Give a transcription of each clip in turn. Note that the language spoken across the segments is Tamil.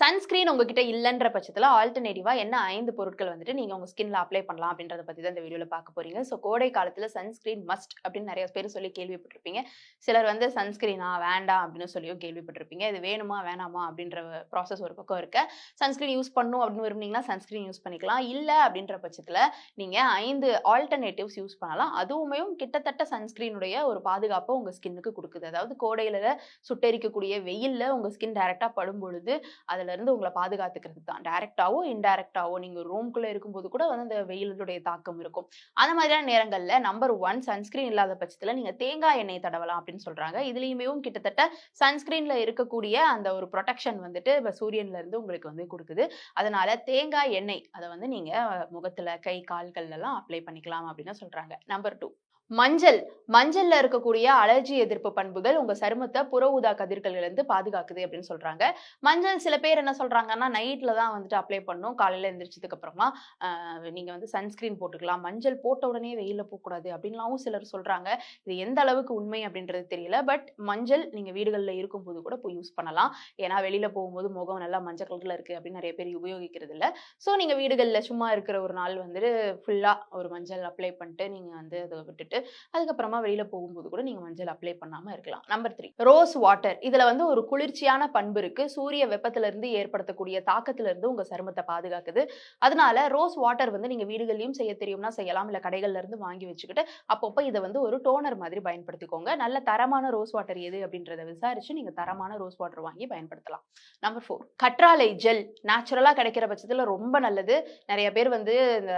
சன்ஸ்கிரீன் உங்ககிட்ட இல்லைன்ற பட்சத்தில் ஆல்டர்னேட்டிவாக என்ன ஐந்து பொருட்கள் வந்துட்டு நீங்கள் உங்கள் ஸ்கின்ல அப்ளை பண்ணலாம் அப்படின்றத பற்றி தான் இந்த வீடியோவில் பார்க்க போகிறீங்க ஸோ கோடை காலத்தில் சன்ஸ்கிரீன் மஸ்ட் அப்படின்னு நிறைய பேர் சொல்லி கேள்விப்பட்டிருப்பீங்க. சிலர் வந்து சன்ஸ்கிரீனா வேண்டாம் அப்படின்னு சொல்லியும் கேள்விப்பட்டிருப்பீங்க. இது வேணுமா வேணாமா அப்படின்ற ப்ராசஸ் ஒரு பக்கம் இருக்க. சன்ஸ்கிரீன் யூஸ் பண்ணும் அப்படின்னு விரும்புனீங்கன்னா சன்ஸ்கிரீன் யூஸ் பண்ணிக்கலாம். இல்லை அப்படின்ற பட்சத்தில் நீங்கள் ஐந்து ஆல்டர்னேட்டிவ்ஸ் யூஸ் பண்ணலாம். அதுவுமே கிட்டத்தட்ட சன்ஸ்கிரீனுடைய ஒரு பாதுகாப்பை உங்கள் ஸ்கின்னுக்கு கொடுக்குது. அதாவது கோடையில் சுட்டெரிக்கக்கூடிய வெயிலில் உங்கள் ஸ்கின் டைரெக்டாக படும் பொழுது அதில் இருந்து உங்களை பாதுகாத்துக்கிறது தான் டைரக்டாவோ இன்டைரக்டாவோ நீங்க ரூம்குள்ள இருக்கும்போது கூட வந்து அந்த வெயிலுடைய தாக்கம் இருக்கும். அந்த மாதிரியான நேரங்கள்ல நம்பர் ஒன் சன்ஸ்கிரீன் இல்லாத பட்சத்துல நீங்க தேங்காய் எண்ணெய் தடவலாம் அப்படின்னு சொல்றாங்க. இதுலயுமே கிட்டத்தட்ட சன்ஸ்கிரீன்ல இருக்கக்கூடிய அந்த ஒரு ப்ரொடெக்ஷன் வந்துட்டு இப்ப சூரியன்ல இருந்து உங்களுக்கு வந்து கொடுக்குது. அதனால தேங்காய் எண்ணெய் அதை வந்து நீங்க முகத்துல கை கால்கள்ல எல்லாம் அப்ளை பண்ணிக்கலாம் அப்படின்னு சொல்றாங்க. நம்பர் டூ மஞ்சள். மஞ்சள்ல இருக்கக்கூடிய அலர்ஜி எதிர்ப்பு பண்புகள் உங்க சருமத்தை புற ஊதா கதிர்கள்ல இருந்து பாதுகாக்குது அப்படின்னு சொல்றாங்க. மஞ்சள் சில பேர் என்ன சொல்றாங்கன்னா நைட்ல தான் வந்துட்டு அப்ளை பண்ணும். காலையில எந்திரிச்சதுக்கு அப்புறமா நீங்க வந்து சன்ஸ்கிரீன் போட்டுக்கலாம். மஞ்சள் போட்ட உடனே வெயில போகக்கூடாது. அப்படின்லாம் சிலர் சொல்றாங்க. இது எந்த அளவுக்கு உண்மை அப்படின்றது தெரியல. பட் மஞ்சள் நீங்க வீடுகளில் இருக்கும்போது கூட போய் யூஸ் பண்ணலாம். ஏன்னா வெளியில போகும்போது முகம் நல்லா மஞ்சள் கலர்ல இருக்கு அப்படின்னு நிறைய பேர் உபயோகிக்கிறது இல்லை. ஸோ நீங்க வீடுகளில் சும்மா இருக்கிற ஒரு நாள் வந்துட்டு ஃபுல்லா ஒரு மஞ்சள் அப்ளை பண்ணிட்டு நீங்க வந்து அதை விட்டுட்டு அதுக்கப்புறமா வெளியில போகும்போது கூட நீங்க மஞ்சள் அப்ளை பண்ணாம இருக்கலாம். நம்பர் த்ரீ ரோஸ் வாட்டர் இதுல வந்து ஒரு குளிர்ச்சியான பண்பு இருக்கு. சூரிய வெப்பத்துல இருந்து ஏற்படுத்தக்கூடிய தாக்கத்துல இருந்து உங்க சருமத்தை பாதுகாக்குது. அதனால ரோஸ் வாட்டர் வந்து நீங்க வீடுகள்லயும் செய்ய தெரியும்னா செய்யலாம். இல்ல கடைகள்ல இருந்து வாங்கி வச்சுக்கிட்டு அப்பப்போ இதை வந்து ஒரு டோனர் மாதிரி பயன்படுத்திக்கோங்க. நல்ல தரமான ரோஸ் வாட்டர் எது அப்படின்றத விசாரிச்சு நீங்க தரமான ரோஸ் வாட்டர் வாங்கி பயன்படுத்தலாம். நம்பர் ஃபோர் கற்றாழை ஜெல் நேச்சுரலா கிடைக்கிற பட்சத்துல ரொம்ப நல்லது. நிறைய பேர் வந்து இந்த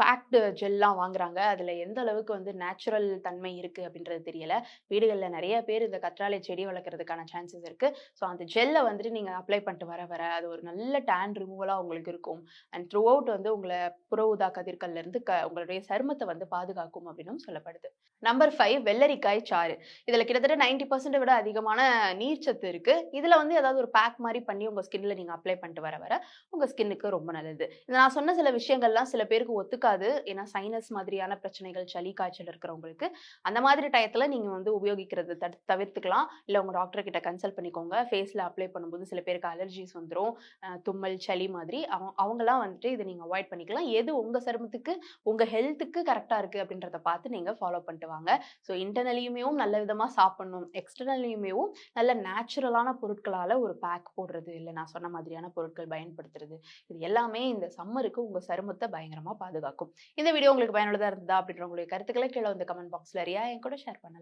பேக்டு ஜெல்லாம் வாங்குறாங்க. அதுல எந்த அளவுக்கு வந்து நேச்சுரல் தன்மை இருக்கு அப்படின்றது தெரியல. வீடுகளில் நிறைய பேர் இந்த கற்றாழை செடி வளர்க்குறதுக்கான சான்சஸ் இருக்கு. ஸோ அந்த ஜெல்லை வந்துட்டு நீங்க அப்ளை பண்ணிட்டு வர வர அது ஒரு நல்ல டேன் ரிமூவலாக உங்களுக்கு இருக்கும். அண்ட் த்ரூ அவுட் வந்து உங்களை புற ஊதா கதிர்கள்ல இருந்து க உங்களுடைய சருமத்தை வந்து பாதுகாக்கும் அப்படின்னும் சொல்லப்படுது. நம்பர் ஃபைவ் வெள்ளரிக்காய் சாறு. இதுல கிட்டத்தட்ட நைன்டி பர்சன்ட் விட அதிகமான நீர்ச்சத்து இருக்கு. இதுல வந்து ஏதாவது ஒரு பேக் மாதிரி பண்ணி உங்க ஸ்கின்ல நீங்க அப்ளை பண்ணிட்டு வர வர உங்க ஸ்கின்னுக்கு ரொம்ப நல்லது. இது நான் சொன்ன சில விஷயங்கள்லாம் சில பேருக்கு ஒத்துக்காது. ஏன்னா சைனஸ் மாதிரியான பிரச்சனைகள் சளி காய்ச்சல் இருக்கிறவங்களுக்கு அந்த மாதிரி டயத்தில் நீங்க வந்து உபயோகிக்கிறது தடு- தவிர்த்துக்கலாம். இல்லை உங்க டாக்டர் கிட்ட கன்சல்ட் பண்ணிக்கோங்க. ஃபேஸ்ல அப்ளை பண்ணும்போது சில பேருக்கு அலர்ஜிஸ் வந்துடும் தும்மல் சளி மாதிரி. அவங்க அவங்களாம் வந்துட்டு இதை நீங்கள் அவாய்ட் பண்ணிக்கலாம். எது உங்க சருமத்துக்கு உங்க ஹெல்த்துக்கு கரெக்டாக இருக்கு அப்படின்றத பார்த்து நீங்கள் ஃபாலோ பண்ணிட்டு வாங்க. ஸோ இன்டர்னலியுமேவும் நல்ல விதமாக சாப்பிட்ணும். எக்ஸ்டர்னலியுமேவும் நல்ல நேச்சுரலான பொருட்களால் ஒரு பேக் போடுறது இல்லை நான் சொன்ன மாதிரியான பொருட்கள் பயன்படுத்துறது. இது எல்லாமே இந்த சம்மருக்கு உங்கள் சருமத்தை பயங்கரமாக பாதுகாக்கும். இந்த வீடியோ உங்களுக்கு பயனுள்ளதாக இருந்தா அப்படின்ற உங்களுடைய கருத்துக்களை கீழே வந்து கமெண்ட் பாக்ஸ்ல ரியா என் கூட ஷேர் பண்ணலாம்.